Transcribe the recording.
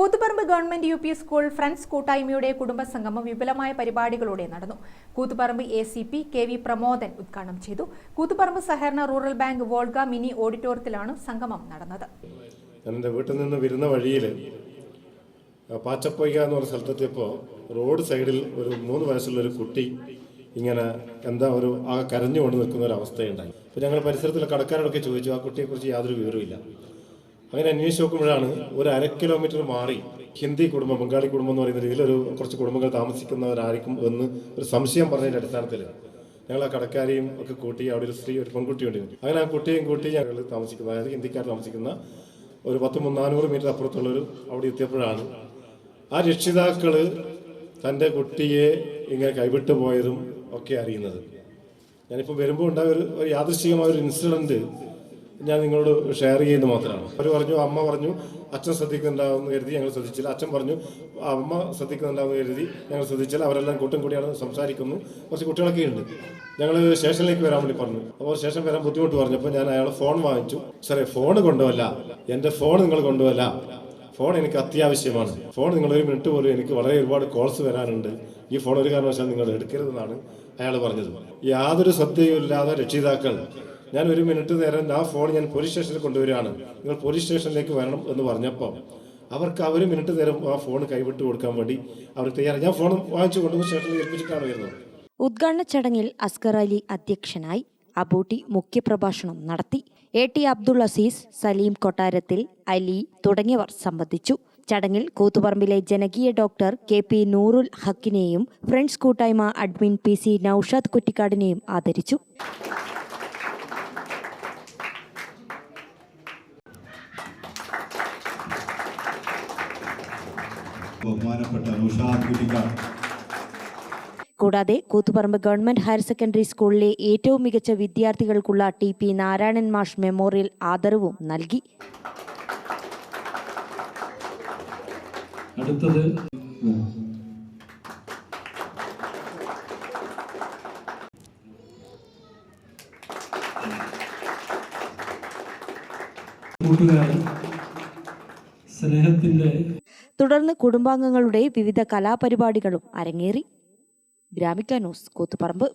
Koothuparamba government U P school friends കൂട്ടായ്മയുടെ കുടുംബസംഗമം വിപുലമായ പരിപാടികളോടെ നടന്നു. Koothuparamba A C P K V Pramodan ഉദ്ഘാടനം ചെയ്തു. കൂത്തുപറമ്പ് സഹകരണ റൂറൽ ബാങ്ക് വോൾഗ മിനി ഓഡിറ്റോറിയത്തിലാണ് സംഗമം നടന്നത്. ഞാൻ എന്റെ വീട്ടിൽ നിന്ന് വരുന്ന വഴിയിൽ പാച്ചപ്പൊയ്ക എന്ന് പറഞ്ഞ സ്ഥലത്തെത്തിയപ്പോൾ റോഡ് സൈഡിൽ ഒരു മൂന്ന് വയസ്സുള്ള ഒരു കുട്ടി ഇങ്ങനെ എന്താ ഒരു ആ കരഞ്ഞുകൊണ്ട് നിൽക്കുന്ന ഒരു അവസ്ഥയുണ്ടായി. അപ്പോൾ ഞങ്ങൾ പരിസരത്തിലെ കടക്കാരോടൊക്കെ ചോദിച്ചു ആ കുട്ടിയെക്കുറിച്ച് യാതൊരു വിവരവുമില്ല അങ്ങനെ അന്വേഷിച്ച് നോക്കുമ്പോഴാണ് ഒരു അര കിലോമീറ്റർ മാറി ഹിന്ദി കുടുംബം ബംഗാളി കുടുംബം എന്ന് പറയുന്ന രീതിയിൽ ഒരു കുറച്ച് കുടുംബങ്ങൾ താമസിക്കുന്നവരായിരിക്കും എന്ന് ഒരു സംശയം പറഞ്ഞതിന്റെ അടിസ്ഥാനത്തിൽ ഞങ്ങൾ ആ കടക്കാരെയും ഒക്കെ കൂട്ടി അവിടെ ഒരു സ്ത്രീ ഒരു പെൺകുട്ടി ഉണ്ടായിരുന്നു അങ്ങനെ ആ കുട്ടിയെയും കൂട്ടി ഞങ്ങൾ താമസിക്കുന്ന അതായത് ഹിന്ദിക്കാർ താമസിക്കുന്ന ഒരു പത്ത് മുന്നാനൂറ് മീറ്റർ അപ്പുറത്തുള്ളൊരു അവിടെ എത്തിയപ്പോഴാണ് ആ രക്ഷിതാക്കൾ തന്റെ കുട്ടിയെ ഇങ്ങനെ കൈവിട്ടു പോയതും ഒക്കെ അറിയുന്നത്. ഞാനിപ്പോൾ വരുമ്പോൾ ഉണ്ടായ ഒരു യാദൃശ്ചികമായ ഒരു ഇൻസിഡന്റ് ഞാൻ നിങ്ങളോട് ഷെയർ ചെയ്യുന്നത് മാത്രമാണ്. അവർ പറഞ്ഞു അമ്മ പറഞ്ഞു അച്ഛൻ ശ്രദ്ധിക്കുന്നുണ്ടാവുമെന്ന് കരുതി ഞങ്ങൾ ശ്രദ്ധിച്ചില്ല. അച്ഛൻ പറഞ്ഞു അമ്മ ശ്രദ്ധിക്കുന്നുണ്ടാവുമെന്ന് കരുതി ഞങ്ങൾ ശ്രദ്ധിച്ചില്ല. അവരെല്ലാം കൂട്ടം കൂടിയാണ് സംസാരിക്കുന്നു. കുറച്ച് കുട്ടികളൊക്കെ ഉണ്ട്. ഞങ്ങൾ സ്റ്റേഷനിലേക്ക് വരാൻ വേണ്ടി പറഞ്ഞു. അപ്പോൾ സ്റ്റേഷൻ വരാൻ ബുദ്ധിമുട്ട് പറഞ്ഞപ്പോൾ ഞാൻ അയാളെ ഫോൺ വാങ്ങിച്ചു. സാറേ ഫോൺ കൊണ്ടുവല്ല. എന്റെ ഫോൺ നിങ്ങൾ കൊണ്ടുവല്ല. ഫോൺ എനിക്ക് അത്യാവശ്യമാണ്. ഫോൺ നിങ്ങൾ ഒരു മിനിറ്റ് പോലും എനിക്ക് വളരെ ഒരുപാട് കോൾസ് വരാനുണ്ട്. ഈ ഫോൺ ഒരു കാരണവശാലും നിങ്ങൾ എടുക്കരുതെന്നാണ് അയാൾ പറഞ്ഞത്. യാതൊരു ശ്രദ്ധയും ഇല്ലാതെ രക്ഷിതാക്കൾ ഞാൻ ഒരു മിനിറ്റ് നേരം ആ ഫോൺ ഞാൻ പോലീസ് സ്റ്റേഷനിൽ കൊണ്ടുവരികയാണ്. നിങ്ങൾ പോലീസ് സ്റ്റേഷനിലേക്ക് വരണം എന്ന് പറഞ്ഞപ്പോൾ അവർക്ക് ഒരു മിനിറ്റ് നേരം ആ ഫോൺ കൈവിട്ട് കൊടുക്കാൻ വേണ്ടി അവർ തയ്യാറായി ഞാൻ ഫോൺ വാങ്ങിച്ചു കൊണ്ടുവന്ന് സ്റ്റേഷനിൽ ഏൽപ്പിച്ചിട്ടാണ് വരുന്നത്. ഉദ്ഘാടന ചടങ്ങിൽ അസ്കർ അലി അധ്യക്ഷനായി അബൂട്ടി മുഖ്യപ്രഭാഷണം നടത്തി എ ടി അബ്ദുൾ അസീസ് സലീം കൊട്ടാരത്തിൽ അലി തുടങ്ങിയവർ സംബന്ധിച്ചു. ചടങ്ങിൽ കൂത്തുപറമ്പിലെ ജനകീയ ഡോക്ടർ കെ പി നൂറുൽ ഹക്കിനെയും ഫ്രണ്ട്സ് കൂട്ടായ്മ അഡ്മിൻ പി സി നൌഷാദ് കുറ്റിക്കാടിനെയും ആദരിച്ചു. ബഹുമാനപ്പെട്ട കൂടാതെ കൂത്തുപറമ്പ് ഗവൺമെന്റ് ഹയർ സെക്കൻഡറി സ്കൂളിലെ ഏറ്റവും മികച്ച വിദ്യാർത്ഥികൾക്കുള്ള ടി പി നാരായണൻ മാഷ് മെമ്മോറിയൽ ആദരവും നൽകി. അടുത്തത് കൂട്ടുകാരൻ സ്നേഹത്തിന്റെ തുടർന്ന് കുടുംബാംഗങ്ങളുടെ വിവിധ കലാപരിപാടികളും അരങ്ങേറി. ഗ്രാമിക ന്യൂസ് കൂത്തുപറമ്പ്.